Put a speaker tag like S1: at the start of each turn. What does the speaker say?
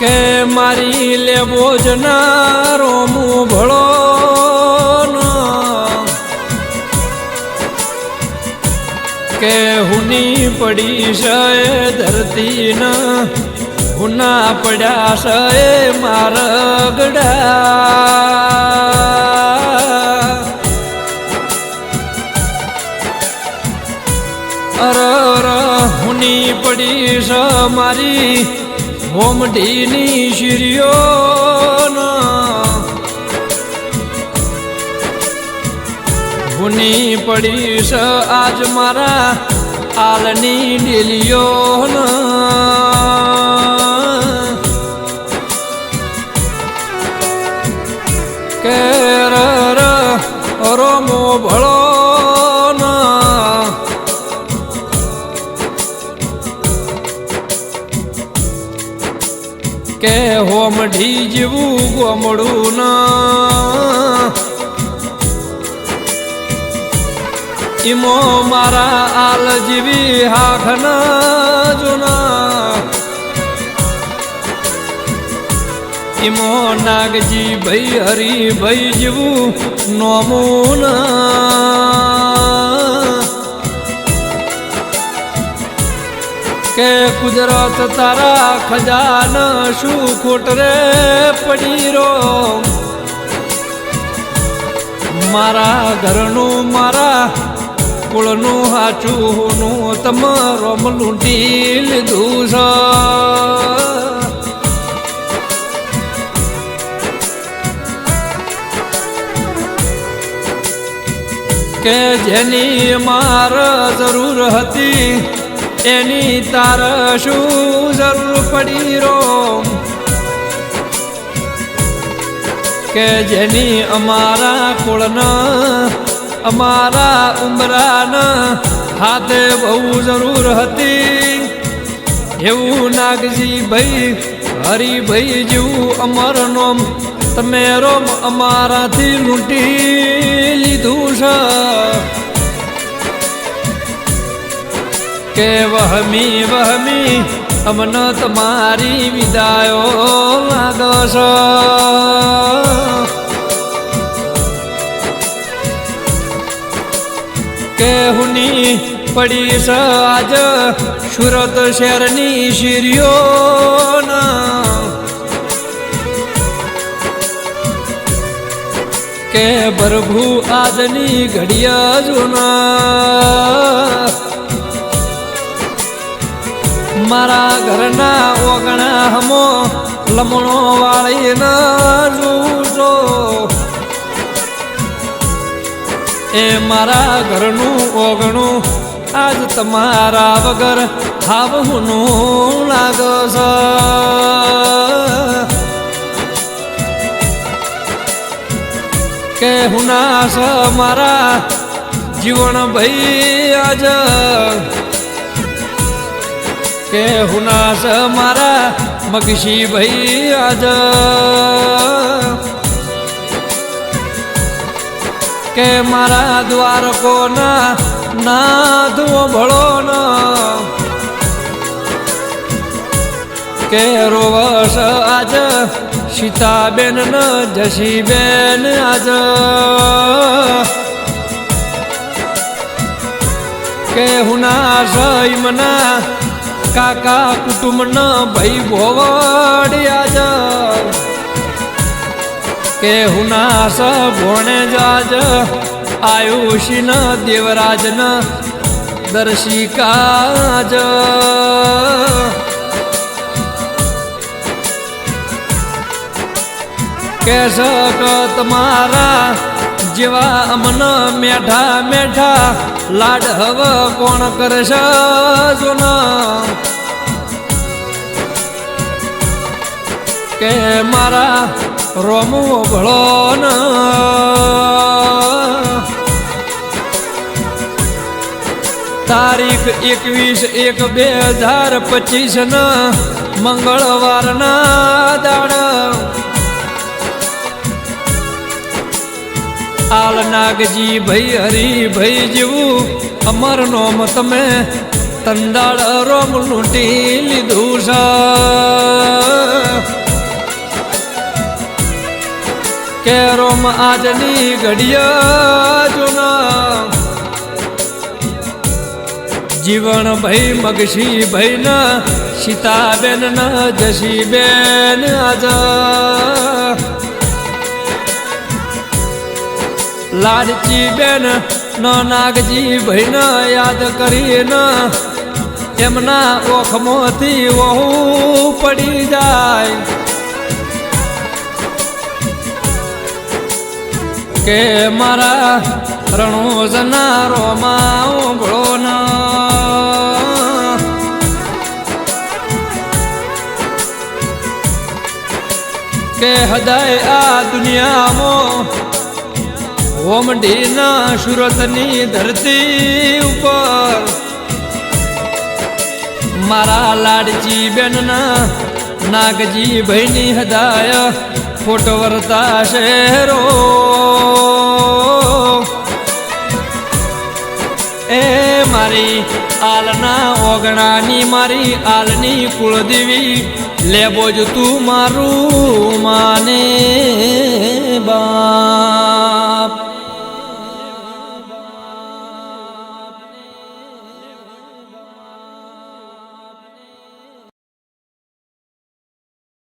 S1: કે મારી લેવો જનારો મું ભળો કે હુની પડી છે ધરતીના, હુના પડ્યા છે મારા ગડા. અર અર, હુની પડી સ મારી હોમઢીની શીરીઓ હુની પડી સ આજ મારા આલની ડેલિયો કે ર, રોમો ભળો હોમઢી જેવું ગોમડું ના. ઈમો મારા આલ જેવી હાથ ના જોના ઈમો નાગજી ભાઈ હરી ભાઈ જેવું નોમું કે કુદરત તારા ખજાના શું ખોટ રે પડી રો મારા ઘરનું, મારા કુળનું હાચું હોનું તમારો લૂંટી લીધું છે કે જેની માર જરૂર હતી એની તાર શું જરૂર પડી રો કે જેની અમારા કુળના, અમારા ઉમરાના હાથે બહુ જરૂર હતી. એવું નાગજી ભાઈ હરિભાઈ જેવું અમર નોમ તમે રોમ અમારાથી લૂંટી. કે વહમી વહમી અમન તમારી વિદાયો લાગશ કે હુની પડી છે આજ સુરત શહેરની શીરીઓ કે પ્રભુ આજની ઘડિયા જુના. મારા ઘરના ઓગણા હમો લમણો વાળી ન જૂજો એ મારા ઘરનું ઓગણું આજ તમારા વગર હાવનું છો. કે હુનાસ મારા જીવન ભાઈ આજ કે હુનાસ મારા મગશી ભાઈ આજ. કે મારા દ્વારકો ના નાથ ભળો ન કે રોવશ આજ સીતાબેન ન જશીબેન આજ. કે હુના સૈમના કાકા કુટુંબ ન ભાઈ ભોવડ જા કે હુના સ ભોણે જાજ. આયુષી ન દેવરાજ ન દર્શિકા જ કે સક તમારા જેવા અમન મેઠા મેઠા લાડ હવ કોણ કરશે જોના કે મારા રોમો ભળો ન. તારીખ એકવીસ એક બે હજાર પચીસ ના, મંગળવારના નાગજી, ભઈ હરી, ભઈ જેવું. અમર નોમ તમે તંડાળ રોમ લૂંટી લીધું છે. કે રોમ આજની ઘડિયા જુના. જીવન ભઈ મગશી ભઈ ના સીતાબેન ના જશીબેન આજા. લાડચી બેન નાગજી ભાઈ યાદ કરીને એમના ઓખમોથી વહુ પડી જાય. કે મારા રણોજના રોમા ના. કે હદાય આ દુનિયામાં હોમડીના સુરતની ધરતી ઉપર. મારા લાડજી બેનના નાગજી ભાઈની હદાય ફોટો વરતા શહેરો એ મારી આલના ઓગણાની મારી આલની કુળદેવી લેબો જ તું મારું માને.